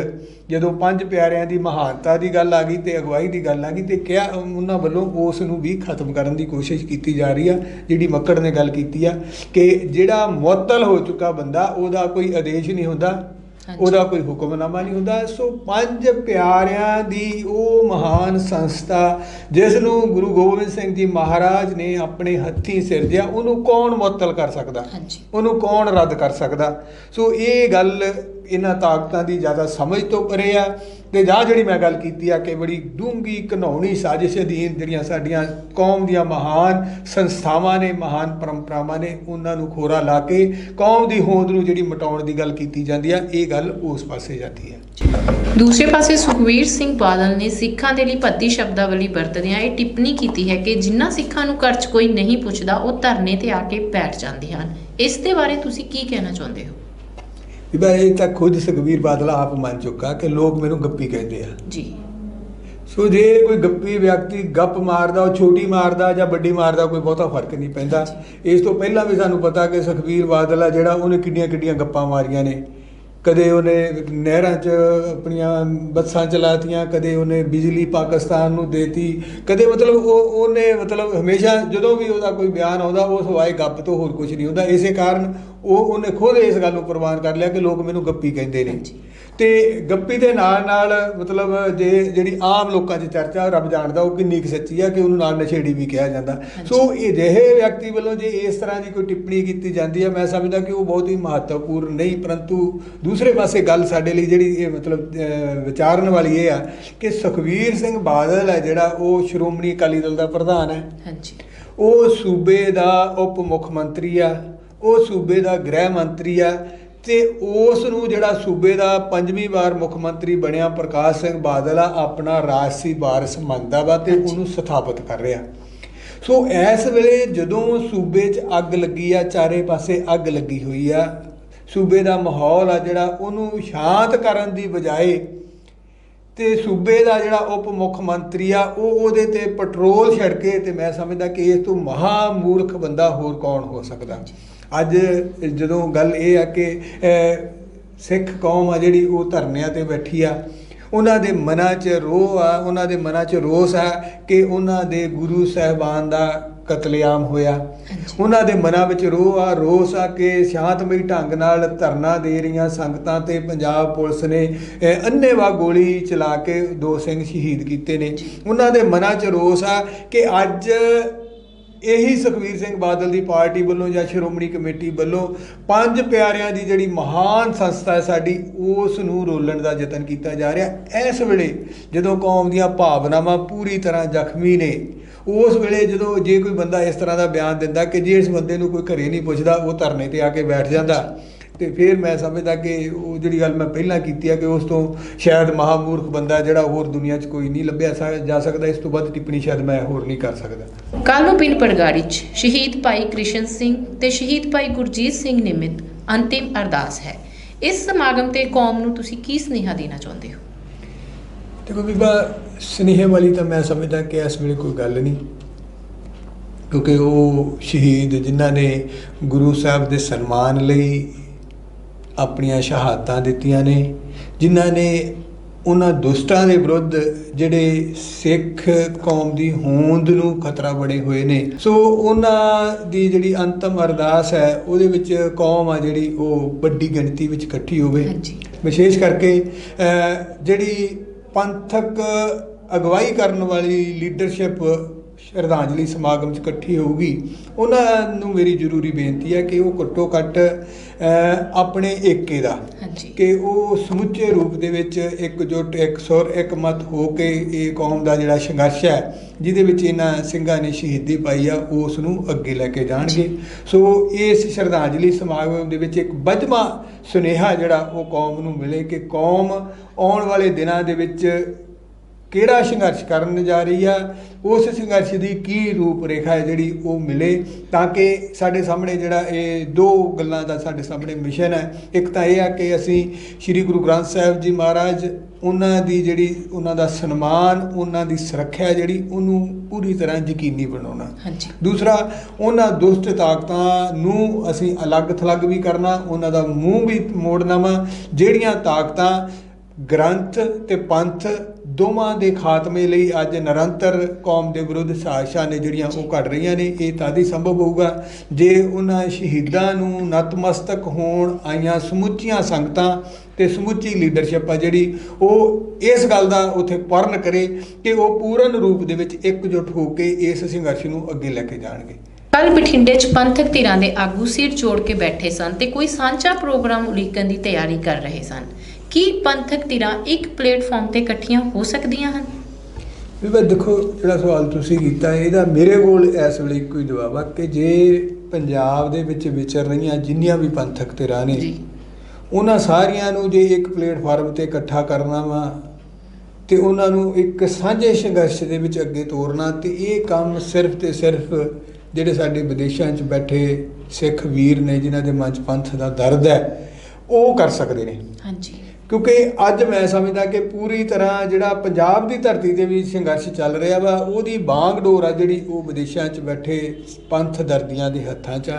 B: ਜਦੋਂ ਪੰਜ ਪਿਆਰਿਆਂ ਦੀ ਮਹਾਨਤਾ ਦੀ ਗੱਲ ਆ ਗਈ ਤੇ ਅਗਵਾਈ ਦੀ ਗੱਲ ਆ ਗਈ ਤੇ ਕਿਹਾ ਉਹਨਾਂ ਵੱਲੋਂ ਉਸ ਨੂੰ ਵੀ ਖਤਮ ਕਰਨ ਦੀ ਕੋਸ਼ਿਸ਼ ਕੀਤੀ ਜਾ ਰਹੀ ਆ, ਜਿਹੜੀ ਮੱਕੜ ਨੇ ਗੱਲ ਕੀਤੀ ਆ ਕਿ ਜਿਹੜਾ ਮੁਅੱਤਲ ਹੋ ਚੁੱਕਾ ਬੰਦਾ, ਉਹਦਾ ਕੋਈ ਆਦੇਸ਼ ਨਹੀਂ ਹੁੰਦਾ। ਉਹਦਾ ਕੋਈ ਹੁਕਮਨਾਮਾ ਨਹੀਂ ਹੁੰਦਾ। ਸੋ ਪੰਜ ਪਿਆਰਿਆਂ ਦੀ ਉਹ ਮਹਾਨ ਸੰਸਥਾ ਜਿਸ ਨੂੰ ਗੁਰੂ ਗੋਬਿੰਦ ਸਿੰਘ ਜੀ ਮਹਾਰਾਜ ਨੇ ਆਪਣੇ ਹੱਥੀਂ ਸਿਰਜਿਆ ਉਹਨੂੰ ਕੌਣ ਮੁਅੱਤਲ ਕਰ ਸਕਦਾ? ਉਹਨੂੰ ਕੌਣ ਰੱਦ ਕਰ ਸਕਦਾ? ਸੋ ਇਹ ਗੱਲ ਇਹਨਾਂ ਤਾਕਤਾਂ ਦੀ ਜ਼ਿਆਦਾ ਸਮਝ ਤੋਂ ਪਰੇ ਆ। ਤੇ ਜਾਂ ਜਿਹੜੀ ਮੈਂ ਗੱਲ ਕੀਤੀ ਆ ਕਿ ਬੜੀ ਡੂੰਗੀ ਘਨੌਣੀ ਸਾਜ਼ਿਸ਼ ਅਧੀਨ ਜਿਹੜੀਆਂ ਸਾਡੀਆਂ ਕੌਮ ਦੀਆਂ ਮਹਾਨ ਸੰਸਥਾਵਾਂ ਨੇ, ਮਹਾਨ ਪਰੰਪਰਾਵਾਂ ਨੇ, ਉਹਨਾਂ ਨੂੰ ਖੋਰਾ ਲਾ ਕੇ ਕੌਮ ਦੀ ਹੋਂਦ ਨੂੰ ਜਿਹੜੀ ਮਟਾਉਣ ਦੀ ਗੱਲ ਕੀਤੀ ਜਾਂਦੀ ਆ, ਇਹ ਗੱਲ ਉਸ ਪਾਸੇ ਜਾਂਦੀ ਹੈ
A: ਦੂਸਰੇ ਪਾਸੇ ਸੁਖਵੀਰ ਸਿੰਘ ਬਾਦਲ ਨੇ ਸਿੱਖਾਂ ਦੇ ਲਈ ਭੱਦੀ ਸ਼ਬਦਾਵਲੀ ਵਰਤਦਿਆਂ ਇਹ ਟਿੱਪਣੀ ਕੀਤੀ ਹੈ ਕਿ ਜਿਨ੍ਹਾਂ ਸਿੱਖਾਂ ਨੂੰ ਕਰਜ਼ ਕੋਈ ਨਹੀਂ ਪੁੱਛਦਾ, ਉਹ ਧਰਨੇ ਤੇ ਆ ਕੇ ਬੈਠ ਜਾਂਦੇ ਹਨ। ਇਸ ਦੇ ਬਾਰੇ ਤੁਸੀਂ ਕੀ ਕਹਿਣਾ ਚਾਹੁੰਦੇ ਹੋ?
B: ਵੀ ਮੈਂ ਇਹ ਤਾਂ ਖੁਦ ਸੁਖਬੀਰ ਬਾਦਲ ਆਪ ਮੰਨ ਚੁੱਕਾ ਕਿ ਲੋਕ ਮੈਨੂੰ ਗੱਪੀ ਕਹਿੰਦੇ ਆ।
A: ਜੀ।
B: ਸੋ ਜੇ ਕੋਈ ਗੱਪੀ ਵਿਅਕਤੀ ਗੱਪ ਮਾਰਦਾ ਉਹ ਛੋਟੀ ਮਾਰਦਾ ਜਾਂ ਵੱਡੀ ਮਾਰਦਾ ਕੋਈ ਬਹੁਤਾ ਫ਼ਰਕ ਨਹੀਂ ਪੈਂਦਾ। ਇਸ ਤੋਂ ਪਹਿਲਾਂ ਵੀ ਸਾਨੂੰ ਪਤਾ ਕਿ ਸੁਖਬੀਰ ਬਾਦਲ ਜਿਹੜਾ ਉਹਨੇ ਕਿੰਨੀਆਂ ਕਿੰਨੀਆਂ ਗੱਪਾਂ ਮਾਰੀਆਂ ਨੇ। ਕਦੇ ਉਹਨੇ ਨਹਿਰਾਂ 'ਚ ਆਪਣੀਆਂ ਬੱਸਾਂ ਚਲਾਤੀਆਂ, ਕਦੇ ਉਹਨੇ ਬਿਜਲੀ ਪਾਕਿਸਤਾਨ ਨੂੰ ਦੇਤੀ। ਕਦੇ ਮਤਲਬ ਉਹ, ਉਹਨੇ ਮਤਲਬ ਹਮੇਸ਼ਾ ਜਦੋਂ ਵੀ ਉਹਦਾ ਕੋਈ ਬਿਆਨ ਆਉਂਦਾ, ਉਹ ਸਵਾਏ ਗੱਪ ਤੋਂ ਹੋਰ ਕੁਝ ਨਹੀਂ ਹੁੰਦਾ। ਇਸੇ ਕਾਰਨ ਉਹ ਉਹਨੇ ਖੁਦ ਇਸ ਗੱਲ ਨੂੰ ਪ੍ਰਵਾਨ ਕਰ ਲਿਆ ਕਿ ਲੋਕ ਮੈਨੂੰ ਗੱਪੀ ਕਹਿੰਦੇ ਨੇ। ਤੇ ਗੱਪੀ ਦੇ ਨਾਲ ਨਾਲ ਮਤਲਬ ਜੇ ਜਿਹੜੀ ਆਮ ਲੋਕਾਂ 'ਚ ਚਰਚਾ ਰੱਬ ਜਾਣਦਾ ਉਹ ਕਿੰਨੀ ਕੁ ਸੱਚੀ ਆ ਕਿ ਉਹਨੂੰ ਨਾਲ ਨਸ਼ੇੜੀ ਵੀ ਕਿਹਾ ਜਾਂਦਾ। ਸੋ ਇਹ ਜਿਹੇ ਵਿਅਕਤੀ ਵੱਲੋਂ ਜੇ ਇਸ ਤਰ੍ਹਾਂ ਦੀ ਕੋਈ ਟਿੱਪਣੀ ਕੀਤੀ ਜਾਂਦੀ ਹੈ ਮੈਂ ਸਮਝਦਾ ਕਿ ਉਹ ਬਹੁਤ ਹੀ ਮਹੱਤਵਪੂਰਨ ਨਹੀਂ ਪਰੰਤੂ ਦੂਸਰੇ ਪਾਸੇ ਗੱਲ ਸਾਡੇ ਲਈ ਜਿਹੜੀ ਇਹ ਮਤਲਬ ਵਿਚਾਰਨ ਵਾਲੀ ਇਹ ਆ ਕਿ ਸੁਖਵੀਰ ਸਿੰਘ ਬਾਦਲ ਹੈ ਜਿਹੜਾ ਉਹ ਸ਼੍ਰੋਮਣੀ ਅਕਾਲੀ ਦਲ ਦਾ ਪ੍ਰਧਾਨ ਹੈ।
A: ਹਾਂਜੀ।
B: ਉਹ ਸੂਬੇ ਦਾ ਉਪ ਮੁੱਖ ਮੰਤਰੀ ਆ ਉਹ ਸੂਬੇ ਦਾ ਗ੍ਰਹਿ ਮੰਤਰੀ ਆ ਤੇ ਉਸ ਨੂੰ ਜਿਹੜਾ ਸੂਬੇ ਦਾ ਪੰਜਵੀਂ ਵਾਰ ਮੁੱਖ ਮੰਤਰੀ ਬਣਿਆ ਪ੍ਰਕਾਸ਼ ਸਿੰਘ ਬਾਦਲ ਆ ਆਪਣਾ ਰਾਜਸੀ ਵਾਰਸ ਮੰਨਦਾ ਵਾ ਤੇ ਉਹਨੂੰ ਸਥਾਪਿਤ ਕਰ ਰਿਹਾ। ਸੋ ਇਸ ਵੇਲੇ ਜਦੋਂ ਸੂਬੇ 'ਚ ਅੱਗ ਲੱਗੀ ਆ ਚਾਰੇ ਪਾਸੇ ਅੱਗ ਲੱਗੀ ਹੋਈ ਆ ਸੂਬੇ ਦਾ ਮਾਹੌਲ ਆ ਜਿਹੜਾ ਉਹਨੂੰ ਸ਼ਾਂਤ ਕਰਨ ਦੀ ਬਜਾਏ ਤੇ ਸੂਬੇ ਦਾ ਜਿਹੜਾ ਉਪ ਮੁੱਖ ਮੰਤਰੀ ਆ ਉਹ ਉਹਦੇ ਤੇ ਪੈਟਰੋਲ ਛਿੜਕੇ ਤੇ ਮੈਂ ਸਮਝਦਾ ਕਿ ਇਸ ਤੋਂ ਮਹਾ ਮੂਰਖ ਬੰਦਾ ਹੋਰ ਕੌਣ ਹੋ ਸਕਦਾ? ਅੱਜ ਜਦੋਂ ਗੱਲ ਇਹ ਆ ਕਿ ਸਿੱਖ ਕੌਮ ਆ ਜਿਹੜੀ ਉਹ ਧਰਨਿਆਂ ਤੇ ਬੈਠੀ ਆ। ਉਹਨਾਂ ਦੇ ਮਨਾਂ 'ਚ ਰੋਹ ਆ ਉਹਨਾਂ ਦੇ ਮਨਾਂ 'ਚ ਰੋਸ ਆ ਕਿ ਉਹਨਾਂ ਦੇ ਗੁਰੂ ਸਾਹਿਬਾਨ ਦਾ ਕਤਲੇਆਮ ਹੋਇਆ। ਉਹਨਾਂ ਦੇ ਮਨਾਂ ਵਿੱਚ ਰੋਹ ਆ ਰੋਸ ਆ ਕਿ ਸ਼ਾਂਤਮਈ ਢੰਗ ਨਾਲ ਧਰਨਾ ਦੇ ਰਹੀਆਂ ਸੰਗਤਾਂ ਤੇ ਪੰਜਾਬ ਪੁਲਿਸ ਨੇ ਅੰਨ੍ਹੇਵਾਹ ਗੋਲੀ ਚਲਾ ਕੇ ਦੋ ਸਿੰਘ ਸ਼ਹੀਦ ਕੀਤੇ ਨੇ। ਉਹਨਾਂ ਦੇ ਮਨਾਂ 'ਚ ਰੋਸ ਆ ਕਿ ਅੱਜ ਇਹੀ ਸੁਖਵੀਰ ਸਿੰਘ ਬਾਦਲ ਦੀ ਪਾਰਟੀ ਵੱਲੋਂ ਜਾਂ ਸ਼੍ਰੋਮਣੀ ਕਮੇਟੀ ਵੱਲੋਂ ਪੰਜ ਪਿਆਰਿਆਂ ਦੀ ਜਿਹੜੀ ਮਹਾਨ ਸੰਸਥਾ ਹੈ ਸਾਡੀ, ਉਸ ਨੂੰ ਰੋਲਣ ਦਾ ਯਤਨ ਕੀਤਾ ਜਾ ਰਿਹਾ। ਇਸ ਵੇਲੇ ਜਦੋਂ ਕੌਮ ਦੀਆਂ ਭਾਵਨਾਵਾਂ ਪੂਰੀ ਤਰ੍ਹਾਂ ਜ਼ਖਮੀ ਨੇ, ਉਸ ਵੇਲੇ ਜਦੋਂ ਜੇ ਕੋਈ ਬੰਦਾ ਇਸ ਤਰ੍ਹਾਂ ਦਾ ਬਿਆਨ ਦਿੰਦਾ ਕਿ ਜੇ ਇਸ ਬੰਦੇ ਨੂੰ ਕੋਈ ਘਰੇ ਨਹੀਂ ਪੁੱਛਦਾ, ਉਹ ਧਰਨੇ ਤੇ ਆ ਕੇ ਬੈਠ ਜਾਂਦਾ। ਤੇ ਫਿਰ ਮੈਂ ਸਮਝਦਾ ਕਿ ਉਹ ਜਿਹੜੀ ਗੱਲ ਮੈਂ ਪਹਿਲਾਂ ਕੀਤੀ ਆ ਕਿ ਉਸ ਤੋਂ ਸ਼ਾਇਦ ਮਹਾਮੂਰਖ ਬੰਦਾ ਜਿਹੜਾ ਹੋਰ ਦੁਨੀਆ 'ਚ ਕੋਈ ਨਹੀਂ ਲੱਭਿਆ ਜਾ ਸਕਦਾ ਇਸ ਤੋਂ ਵੱਧ ਟਿੱਪਣੀ ਸ਼ਾਇਦ ਮੈਂ ਹੋਰ ਨਹੀਂ ਕਰ ਸਕਦਾ।
A: ਕੱਲ੍ਹ ਨੂੰ ਪਿੰਡ ਪੜਗਾੜੀ 'ਚ ਸ਼ਹੀਦ ਭਾਈ ਕ੍ਰਿਸ਼ਨ ਸਿੰਘ ਤੇ ਸ਼ਹੀਦ ਭਾਈ ਗੁਰਜੀਤ ਸਿੰਘ ਨਿਮਿਤ ਅੰਤਿਮ ਅਰਦਾਸ ਹੈ। ਇਸ ਸਮਾਗਮ ਤੇ ਕੌਮ ਨੂੰ ਤੁਸੀਂ ਕੀ ਸੁਨੇਹਾ ਦੇਣਾ ਚਾਹੁੰਦੇ ਹੋ?
B: ਦੇਖੋ ਬੀਬਾ ਸਨੇਹ ਵਾਲੀ ਤਾਂ ਮੈਂ ਸਮਝਦਾ ਕਿ ਇਸ ਵੇਲੇ ਕੋਈ ਗੱਲ ਨਹੀਂ। ਕਿਉਂਕਿ ਉਹ ਸ਼ਹੀਦ ਜਿਨ੍ਹਾਂ ਨੇ ਗੁਰੂ ਸਾਹਿਬ ਦੇ ਸਨਮਾਨ ਲਈ ਆਪਣੀਆਂ ਸ਼ਹਾਦਤਾਂ ਦਿੱਤੀਆਂ ਨੇ ਜਿਨ੍ਹਾਂ ਨੇ ਉਹਨਾਂ ਦੁਸ਼ਟਾਂ ਦੇ ਵਿਰੁੱਧ ਜਿਹੜੇ ਸਿੱਖ ਕੌਮ ਦੀ ਹੋਂਦ ਨੂੰ ਖਤਰਾ ਬਣੇ ਹੋਏ ਨੇ। ਸੋ ਉਹਨਾਂ ਦੀ ਜਿਹੜੀ ਅੰਤਮ ਅਰਦਾਸ ਹੈ ਉਹਦੇ ਵਿੱਚ ਕੌਮ ਆ ਜਿਹੜੀ ਉਹ ਵੱਡੀ ਗਿਣਤੀ ਵਿੱਚ ਇਕੱਠੀ ਹੋਵੇ। ਵਿਸ਼ੇਸ਼ ਕਰਕੇ ਜਿਹੜੀ ਪੰਥਕ ਅਗਵਾਈ ਕਰਨ ਵਾਲੀ ਲੀਡਰਸ਼ਿਪ ਸ਼ਰਧਾਂਜਲੀ ਸਮਾਗਮ 'ਚ ਇਕੱਠੀ ਹੋਊਗੀ। ਉਹਨਾਂ ਨੂੰ ਮੇਰੀ ਜ਼ਰੂਰੀ ਬੇਨਤੀ ਹੈ ਕਿ ਉਹ ਘੱਟੋ ਘੱਟ ਆਪਣੇ ਏਕੇ ਦਾ ਕਿ ਉਹ ਸਮੁੱਚੇ ਰੂਪ ਦੇ ਵਿੱਚ ਇਕਜੁੱਟ ਇੱਕ ਸੁਰ ਇੱਕ ਮਤ ਹੋ ਕੇ ਇਹ ਕੌਮ ਦਾ ਜਿਹੜਾ ਸੰਘਰਸ਼ ਹੈ ਜਿਹਦੇ ਵਿੱਚ ਇਹਨਾਂ ਸਿੰਘਾਂ ਨੇ ਸ਼ਹੀਦੀ ਪਾਈ ਆ ਉਸ ਨੂੰ ਅੱਗੇ ਲੈ ਕੇ ਜਾਣਗੇ। ਸੋ ਇਸ ਸ਼ਰਧਾਂਜਲੀ ਸਮਾਗਮ ਦੇ ਵਿੱਚ ਇੱਕ ਵੱਜਵਾਂ ਸੁਨੇਹਾ ਜਿਹੜਾ ਉਹ ਕੌਮ ਨੂੰ ਮਿਲੇ ਕਿ ਕੌਮ ਆਉਣ ਵਾਲੇ ਦਿਨਾਂ ਦੇ ਵਿੱਚ ਕਿਹੜਾ ਸੰਘਰਸ਼ ਕਰਨ ਜਾ ਰਹੀ ਆ ਉਸ ਸੰਘਰਸ਼ ਦੀ ਕੀ ਰੂਪ ਰੇਖਾ ਹੈ ਜਿਹੜੀ ਉਹ ਮਿਲੇ ਤਾਂ ਕਿ ਸਾਡੇ ਸਾਹਮਣੇ ਜਿਹੜਾ ਇਹ ਦੋ ਗੱਲਾਂ ਦਾ ਸਾਡੇ ਸਾਹਮਣੇ ਮਿਸ਼ਨ ਹੈ। ਇੱਕ ਤਾਂ ਇਹ ਆ ਕਿ ਅਸੀਂ ਸ੍ਰੀ ਗੁਰੂ ਗ੍ਰੰਥ ਸਾਹਿਬ ਜੀ ਮਹਾਰਾਜ ਉਹਨਾਂ ਦੀ ਜਿਹੜੀ ਉਹਨਾਂ ਦਾ ਸਨਮਾਨ ਉਹਨਾਂ ਦੀ ਸੁਰੱਖਿਆ ਜਿਹੜੀ ਉਹਨੂੰ ਪੂਰੀ ਤਰ੍ਹਾਂ ਯਕੀਨੀ ਬਣਾਉਣਾ।
A: ਹਾਂਜੀ।
B: ਦੂਸਰਾ ਉਹਨਾਂ ਦੁਸ਼ਟ ਤਾਕਤਾਂ ਨੂੰ ਅਸੀਂ ਅਲੱਗ ਥਲੱਗ ਵੀ ਕਰਨਾ ਉਹਨਾਂ ਦਾ ਮੂੰਹ ਵੀ ਮੋੜਨਾ ਵਾ ਜਿਹੜੀਆਂ ਤਾਕਤਾਂ ਗ੍ਰੰਥ ਤੇ ਪੰਥ ਦੋਵਾਂ ਦੇ ਖਾਤਮੇ ਲਈ ਅੱਜ ਨਿਰੰਤਰ ਕੌਮ ਦੇ ਵਿਰੁੱਧ ਸਾਜ਼ਿਸ਼ਾਂ ਨੇ ਜਿਹੜੀਆਂ ਉਹ ਘੜ ਰਹੀਆਂ ਨੇ ਇਹ ਤਦ ਹੀ ਸੰਭਵ ਹੋਊਗਾ ਜੇ ਉਹਨਾਂ ਸ਼ਹੀਦਾਂ ਨੂੰ ਨਤਮਸਤਕ ਹੋਣ ਆਈਆਂ ਸਮੁੱਚੀਆਂ ਸੰਗਤਾਂ ਤੇ ਸਮੁੱਚੀ ਲੀਡਰਸ਼ਿਪ ਆ ਜਿਹੜੀ ਉਹ ਇਸ ਗੱਲ ਦਾ ਉੱਥੇ ਪਰਨ ਕਰੇ ਕਿ ਉਹ ਪੂਰਨ ਰੂਪ ਦੇ ਵਿੱਚ ਇਕਜੁੱਟ ਹੋ ਕੇ ਇਸ ਸੰਘਰਸ਼ ਨੂੰ ਅੱਗੇ ਲੈ ਕੇ ਜਾਣਗੇ।
A: ਕੱਲ ਬਠਿੰਡੇ 'ਚ ਪੰਥਕ ਧਿਰਾਂ ਦੇ ਆਗੂ ਸਿਰ ਜੋੜ ਕੇ ਬੈਠੇ ਸਨ ਤੇ ਕੋਈ ਸਾਂਝਾ ਪ੍ਰੋਗਰਾਮ ਉਲੀਕਣ ਦੀ ਤਿਆਰੀ ਕਰ ਰਹੇ ਸਨ। ਕੀ ਪੰਥਕ ਧਿਰਾਂ ਇੱਕ ਪਲੇਟਫਾਰਮ ਤੇ ਇਕੱਠੀਆਂ ਹੋ ਸਕਦੀਆਂ ਹਨ?
B: ਵੀ ਮੈਂ ਦੇਖੋ ਜਿਹੜਾ ਸਵਾਲ ਤੁਸੀਂ ਕੀਤਾ ਇਹਦਾ ਮੇਰੇ ਕੋਲ ਇਸ ਵੇਲੇ ਹੀ ਜਵਾਬ ਆ ਕਿ ਜੇ ਪੰਜਾਬ ਦੇ ਵਿੱਚ ਵਿਚਰ ਰਹੀਆਂ ਜਿੰਨੀਆਂ ਵੀ ਪੰਥਕ ਧਿਰਾਂ ਨੇ
A: ਜੀ।
B: ਉਹਨਾਂ ਸਾਰੀਆਂ ਨੂੰ ਜੇ ਇੱਕ ਪਲੇਟਫਾਰਮ ਤੇ ਇਕੱਠਾ ਕਰਨਾ ਵਾ ਤੇ ਉਹਨਾਂ ਨੂੰ ਇੱਕ ਸਾਂਝੇ ਸੰਘਰਸ਼ ਦੇ ਵਿੱਚ ਅੱਗੇ ਤੋਰਨਾ ਤੇ ਇਹ ਕੰਮ ਸਿਰਫ ਤੇ ਸਿਰਫ ਜਿਹੜੇ ਸਾਡੇ ਵਿਦੇਸ਼ਾਂ 'ਚ ਬੈਠੇ ਸਿੱਖ ਵੀਰ ਨੇ ਜਿਨ੍ਹਾਂ ਦੇ ਮਨ 'ਚ ਪੰਥ ਦਾ ਦਰਦ ਹੈ ਉਹ ਕਰ ਸਕਦੇ ਨੇ।
A: ਹਾਂਜੀ।
B: ਕਿਉਂਕਿ ਅੱਜ ਮੈਂ ਸਮਝਦਾ ਕਿ ਪੂਰੀ ਤਰ੍ਹਾਂ ਜਿਹੜਾ ਪੰਜਾਬ ਦੀ ਧਰਤੀ ਤੇ ਵੀ ਸੰਘਰਸ਼ ਚੱਲ ਰਿਹਾ ਵਾ ਉਹਦੀ ਬਾਂਗ ਡੋਰ ਆ ਜਿਹੜੀ ਉਹ ਵਿਦੇਸ਼ਾਂ 'ਚ ਬੈਠੇ ਪੰਥ ਦਰਦੀਆਂ ਦੇ ਹੱਥਾਂ 'ਚ ਆ।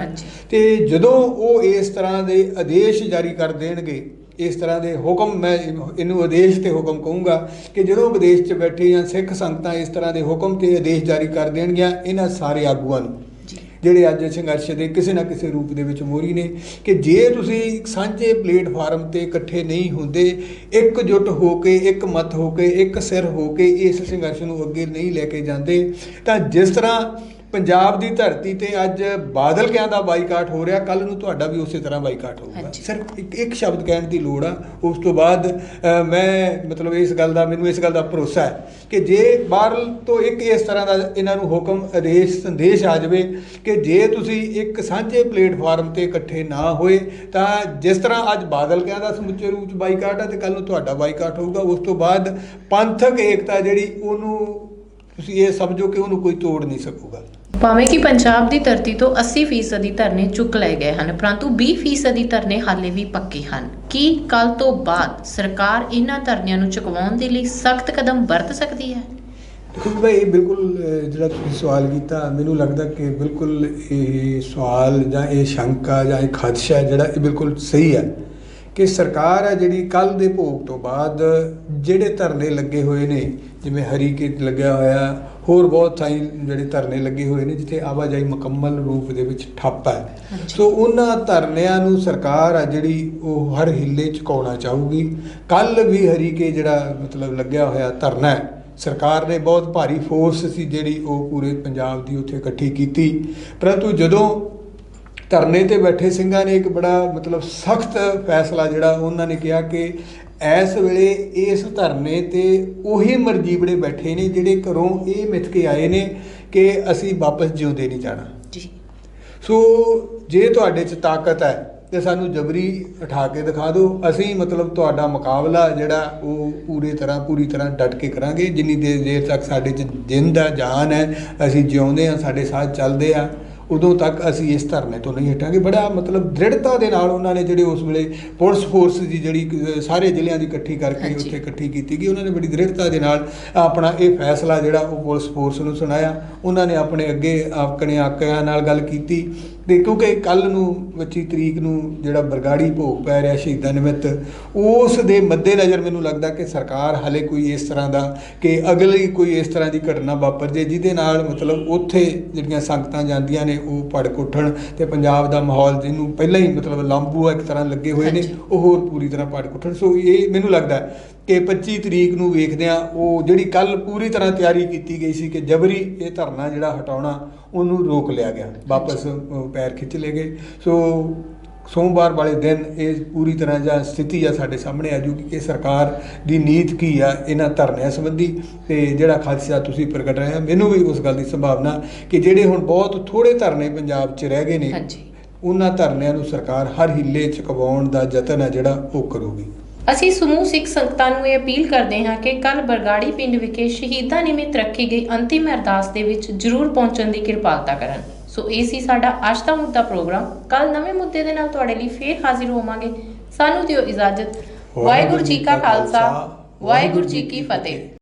B: ਤੇ ਜਦੋਂ ਉਹ ਇਸ ਤਰ੍ਹਾਂ ਦੇ ਆਦੇਸ਼ ਜਾਰੀ ਕਰ ਦੇਣਗੇ ਇਸ ਤਰ੍ਹਾਂ ਦੇ ਹੁਕਮ ਮੈਂ ਇਹਨੂੰ ਆਦੇਸ਼ ਤੇ ਹੁਕਮ ਕਹੂੰਗਾ ਕਿ ਜਦੋਂ ਵਿਦੇਸ਼ 'ਚ ਬੈਠੇ ਜਾਂ ਸਿੱਖ ਸੰਗਤਾਂ ਇਸ ਤਰ੍ਹਾਂ ਦੇ ਹੁਕਮ ਤੇ ਆਦੇਸ਼ ਜਾਰੀ ਕਰ ਦੇਣਗੀਆਂ ਇਹਨਾਂ ਸਾਰੇ ਆਗੂਆਂ ਨੂੰ ਜਿਹੜੇ ਅੱਜ ਸੰਘਰਸ਼ ਦੇ ਕਿਸੇ ਨਾ ਕਿਸੇ ਰੂਪ ਦੇ ਵਿੱਚ ਮੋਰੀ ਨੇ, ਕਿ ਜੇ ਤੁਸੀਂ ਸਾਂਝੇ ਪਲੇਟਫਾਰਮ ਤੇ ਇਕੱਠੇ ਨਹੀਂ ਹੁੰਦੇ, ਇੱਕ ਇਕਜੁੱਟ ਹੋ ਕੇ, ਇੱਕ ਮਤ ਹੋ ਕੇ, ਇੱਕ ਸਿਰ ਹੋ ਕੇ ਇਸ ਸੰਘਰਸ਼ ਨੂੰ ਅੱਗੇ ਨਹੀਂ ਲੈ ਕੇ ਜਾਂਦੇ, ਤਾਂ ਜਿਸ ਤਰ੍ਹਾਂ ਪੰਜਾਬ ਦੀ ਧਰਤੀ ਤੇ ਅੱਜ ਬਾਦਲ ਕਿਆਂ ਦਾ ਬਾਈਕਾਟ ਹੋ ਰਿਹਾ ਕੱਲ ਨੂੰ ਤੁਹਾਡਾ ਵੀ ਉਸੇ ਤਰ੍ਹਾਂ ਬਾਈਕਾਟ ਹੋਊਗਾ। ਸਿਰਫ ਇੱਕ ਇੱਕ ਸ਼ਬਦ ਕਹਿਣ ਦੀ ਲੋੜ ਆ ਉਸ ਤੋਂ ਬਾਅਦ ਮੈਂ ਮਤਲਬ ਇਸ ਗੱਲ ਦਾ ਮੈਨੂੰ ਇਸ ਗੱਲ ਦਾ ਭਰੋਸਾ ਹੈ ਕਿ ਜੇ ਬਾਹਰ ਤੋਂ ਇੱਕ ਇਸ ਤਰ੍ਹਾਂ ਦਾ ਇਹਨਾਂ ਨੂੰ ਹੁਕਮ ਆਦੇਸ਼ ਸੰਦੇਸ਼ ਆ ਜਾਵੇ ਕਿ ਜੇ ਤੁਸੀਂ ਇੱਕ ਸਾਂਝੇ ਪਲੇਟਫਾਰਮ ਤੇ ਇਕੱਠੇ ਨਾ ਹੋਏ ਤਾਂ ਜਿਸ ਤਰ੍ਹਾਂ ਅੱਜ ਬਾਦਲ ਕਿਆਂ ਦਾ ਸਮੁੱਚੇ ਰੂਪ ਚ ਬਾਈਕਾਟ ਆ ਤੇ ਕੱਲ ਨੂੰ ਤੁਹਾਡਾ ਬਾਈਕਾਟ ਹੋਊਗਾ ਉਸ ਤੋਂ ਬਾਅਦ ਪੰਥਕ ਏਕਤਾ ਜਿਹੜੀ ਉਹਨੂੰ ਤੁਸੀਂ ਇਹ ਸਮਝੋ ਕਿ ਉਹਨੂੰ ਕੋਈ ਤੋੜ ਨਹੀਂ ਸਕੂਗਾ
A: ਭਾਵੇਂ ਕਿ ਪੰਜਾਬ ਦੀ ਧਰਤੀ ਤੋਂ 80% ਧਰਨੇ ਚੁੱਕ ਲਏ ਗਏ ਹਨ, ਪਰੰਤੂ 20% ਧਰਨੇ ਹਾਲੇ ਵੀ ਪੱਕੇ ਹਨ। ਕੀ ਕੱਲ ਤੋਂ ਬਾਅਦ ਸਰਕਾਰ ਇਹਨਾਂ ਧਰਨਿਆਂ ਨੂੰ ਚੁਕਵਾਉਣ ਦੇ ਲਈ ਸਖਤ ਕਦਮ ਵਰਤ ਸਕਦੀ ਹੈ?
B: ਦੇਖੋ ਭਾਈ, ਇਹ ਬਿਲਕੁਲ ਜਿਹੜਾ ਤੁਸੀਂ ਸਵਾਲ ਕੀਤਾ, ਮੈਨੂੰ ਲੱਗਦਾ ਕਿ ਬਿਲਕੁਲ ਇਹ ਸਵਾਲ ਜਾਂ ਇਹ ਸ਼ੰਕਾ ਜਾਂ ਇਹ ਖਦਸ਼ਾ ਜਿਹੜਾ ਇਹ ਬਿਲਕੁਲ ਸਹੀ ਹੈ ਕਿ ਸਰਕਾਰ ਹੈ ਜਿਹੜੀ ਕੱਲ ਦੇ ਭੋਗ ਤੋਂ ਬਾਅਦ ਜਿਹੜੇ ਧਰਨੇ ਲੱਗੇ ਹੋਏ ਨੇ, ਜਿਵੇਂ ਹਰੀਕੇ ਲੱਗਿਆ ਹੋਇਆ ਹੋਰ ਬਹੁਤ ਥਾਈਂ ਜਿਹੜੇ ਧਰਨੇ ਲੱਗੇ ਹੋਏ ਨੇ ਜਿੱਥੇ ਆਵਾਜਾਈ ਮੁਕੰਮਲ ਰੂਪ ਦੇ ਵਿੱਚ ਠੱਪ ਹੈ। ਸੋ ਉਹਨਾਂ ਧਰਨਿਆਂ ਨੂੰ ਸਰਕਾਰ ਆ ਜਿਹੜੀ ਉਹ ਹਰ ਹਿੱਲੇ ਚੁਕਾਉਣਾ ਚਾਹੂਗੀ। ਕੱਲ ਵੀ ਹਰੀਕੇ ਜਿਹੜਾ ਮਤਲਬ ਲੱਗਿਆ ਹੋਇਆ ਧਰਨਾ ਹੈ ਸਰਕਾਰ ਨੇ ਬਹੁਤ ਭਾਰੀ ਫੋਰਸ ਸੀ ਜਿਹੜੀ ਉਹ ਪੂਰੇ ਪੰਜਾਬ ਦੀ ਉੱਥੇ ਇਕੱਠੀ ਕੀਤੀ। ਪਰੰਤੂ ਜਦੋਂ ਧਰਨੇ ਤੇ ਬੈਠੇ ਸਿੰਘਾਂ ਨੇ ਇੱਕ ਬੜਾ ਮਤਲਬ ਸਖਤ ਫੈਸਲਾ ਜਿਹੜਾ ਉਹਨਾਂ ਨੇ ਕਿਹਾ ਕਿ ਇਸ ਵੇਲੇ ਇਸ ਧਰਨੇ ਤੇ ਉਹੀ ਮਰਜੀਬੜੇ ਬੈਠੇ ਨੇ ਜਿਹੜੇ ਘਰੋਂ ਇਹ ਮਿੱਥ ਕੇ ਆਏ ਨੇ ਕਿ ਅਸੀਂ ਵਾਪਸ ਜਿਉਂਦੇ ਨਹੀਂ ਜਾਣਾ।
A: ਜੀ।
B: ਸੋ ਜੇ ਤੁਹਾਡੇ 'ਚ ਤਾਕਤ ਹੈ ਤੇ ਸਾਨੂੰ ਜਬਰੀ ਉਠਾ ਕੇ ਦਿਖਾ ਦਿਓ। ਅਸੀਂ ਮਤਲਬ ਤੁਹਾਡਾ ਮੁਕਾਬਲਾ ਜਿਹੜਾ ਉਹ ਪੂਰੀ ਤਰ੍ਹਾਂ ਪੂਰੀ ਤਰ੍ਹਾਂ ਡਟ ਕੇ ਕਰਾਂਗੇ। ਜਿੰਨੀ ਦੇਰ ਦੇਰ ਤੱਕ ਸਾਡੇ 'ਚ ਜਿੰਦ ਹੈ ਜਾਨ ਹੈ ਅਸੀਂ ਜਿਉਂਦੇ ਆ ਸਾਡੇ ਸਾਥ ਚੱਲਦੇ ਆ। ਉਦੋਂ ਤੱਕ ਅਸੀਂ ਇਸ ਧਰਨੇ ਤੋਂ ਨਹੀਂ ਹਟਾਂਗੇ। ਬੜਾ ਮਤਲਬ ਦ੍ਰਿੜਤਾ ਦੇ ਨਾਲ ਉਹਨਾਂ ਨੇ ਜਿਹੜੇ ਉਸ ਵੇਲੇ ਪੁਲਿਸ ਫੋਰਸ ਦੀ ਜਿਹੜੀ ਸਾਰੇ ਜ਼ਿਲ੍ਹਿਆਂ ਦੀ ਇਕੱਠੀ ਕਰਕੇ। ਉੱਥੇ ਇਕੱਠੀ ਕੀਤੀ ਗਈ। ਉਹਨਾਂ ਨੇ ਬੜੀ ਦ੍ਰਿੜਤਾ ਦੇ ਨਾਲ ਆਪਣਾ ਇਹ ਫੈਸਲਾ ਜਿਹੜਾ ਉਹ ਪੁਲਿਸ ਫੋਰਸ ਨੂੰ ਸੁਣਾਇਆ। ਉਹਨਾਂ ਨੇ ਆਪਣੇ ਅੱਗੇ ਆਪਣੇ ਆਕਿਆਂ ਨਾਲ ਗੱਲ ਕੀਤੀ। ਤੇ ਕਿਉਂਕਿ ਕੱਲ ਨੂੰ 25 ਤਰੀਕ ਨੂੰ ਜਿਹੜਾ ਬਰਗਾੜੀ ਭੋਗ ਪੈ ਰਿਹਾ ਸ਼ਹੀਦਾਂ ਨਿਮਿਤ ਉਸ ਦੇ ਮੱਦੇਨਜ਼ਰ ਮੈਨੂੰ ਲੱਗਦਾ ਕਿ ਸਰਕਾਰ ਹਲੇ ਕੋਈ ਇਸ ਤਰ੍ਹਾਂ ਦਾ ਕਿ ਅਗਲੀ ਕੋਈ ਇਸ ਤਰ੍ਹਾਂ ਦੀ ਘਟਨਾ ਵਾਪਰ ਜੇ ਜਿਹਦੇ ਨਾਲ ਮਤਲਬ ਉੱਥੇ ਜਿਹੜੀਆਂ ਸੰਗਤਾਂ ਜਾਂਦੀਆਂ ਨੇ ਉਹ ਭੜਕ ਉੱਠਣ ਤੇ ਪੰਜਾਬ ਦਾ ਮਾਹੌਲ ਜਿਹਨੂੰ ਪਹਿਲਾਂ ਹੀ ਮਤਲਬ ਲਾਂਬੂ ਇੱਕ ਤਰ੍ਹਾਂ ਲੱਗੇ ਹੋਏ ਨੇ। ਉਹ ਹੋਰ ਪੂਰੀ ਤਰ੍ਹਾਂ ਭੜਕ ਉੱਠਣ ਸੋ ਇਹ ਮੈਨੂੰ ਲੱਗਦਾ ਕਿ 25 ਤਰੀਕ ਨੂੰ ਵੇਖਦੇ ਆ ਉਹ ਜਿਹੜੀ ਕੱਲ ਪੂਰੀ ਤਰ੍ਹਾਂ ਤਿਆਰੀ ਕੀਤੀ ਗਈ ਸੀ ਕਿ ਜਬਰੀ ਇਹ ਧਰਨਾ ਜਿਹੜਾ ਹਟਾਉਣਾ ਉਹਨੂੰ ਰੋਕ ਲਿਆ ਗਿਆ ਵਾਪਸ ਪੈਰ ਖਿੱਚ ਲਏ ਗਏ। ਸੋ ਸੋਮਵਾਰ ਵਾਲੇ ਦਿਨ ਇਹ ਪੂਰੀ ਤਰ੍ਹਾਂ ਜਾਂ ਸਥਿਤੀ ਆ ਸਾਡੇ ਸਾਹਮਣੇ ਆ ਜੂਗੀ ਕਿ ਸਰਕਾਰ ਦੀ ਨੀਤ ਕੀ ਆ ਇਹਨਾਂ ਧਰਨਿਆਂ ਸੰਬੰਧੀ। ਤੇ ਜਿਹੜਾ ਖਾਦਸਾ ਤੁਸੀਂ ਪ੍ਰਗਟ ਰਹੇ ਆ ਮੈਨੂੰ ਵੀ ਉਸ ਗੱਲ ਦੀ ਸੰਭਾਵਨਾ ਕਿ ਜਿਹੜੇ ਹੁਣ ਬਹੁਤ ਥੋੜੇ ਧਰਨੇ ਪੰਜਾਬ 'ਚ ਰਹਿ ਗਏ ਨੇ ਉਹਨਾਂ ਧਰਨਿਆਂ ਨੂੰ ਸਰਕਾਰ ਹਰ ਹਿੱਲੇ ਚੁਕਵਾਉਣ ਦਾ ਯਤਨ ਹੈ ਜਿਹੜਾ ਉਹ ਕਰੂਗੀ।
A: ਅਸੀਂ ਸਮੂਹ ਸਿੱਖ ਸੰਗਤਾਂ ਨੂੰ ਇਹ ਅਪੀਲ ਕਰਦੇ ਹਾਂ ਕਿ ਕੱਲ ਬਰਗਾੜੀ ਪਿੰਡ ਵਿਖੇ ਸ਼ਹੀਦਾਂ ਨਿਮਿਤ ਰੱਖੀ ਗਈ ਅੰਤਿਮ ਅਰਦਾਸ ਦੇ ਵਿੱਚ ਜ਼ਰੂਰ ਪਹੁੰਚਣ ਦੀ ਕਿਰਪਾਲਤਾ ਕਰਨ। ਸੋ ਇਹ ਸੀ ਸਾਡਾ ਅੱਜ ਦਾ ਮੁੱਦਾ ਪ੍ਰੋਗਰਾਮ। ਕੱਲ ਨਵੇਂ ਮੁੱਦੇ ਦੇ ਨਾਲ ਤੁਹਾਡੇ ਲਈ ਫੇਰ ਹਾਜ਼ਰ ਹੋਵਾਂਗੇ। ਸਾਨੂੰ ਦਿਓ ਇਜਾਜ਼ਤ। ਵਾਹਿਗੁਰੂ ਜੀ ਕਾ ਖਾਲਸਾ। ਵਾਹਿਗੁਰੂ ਜੀ ਕੀ ਫਤਿਹ।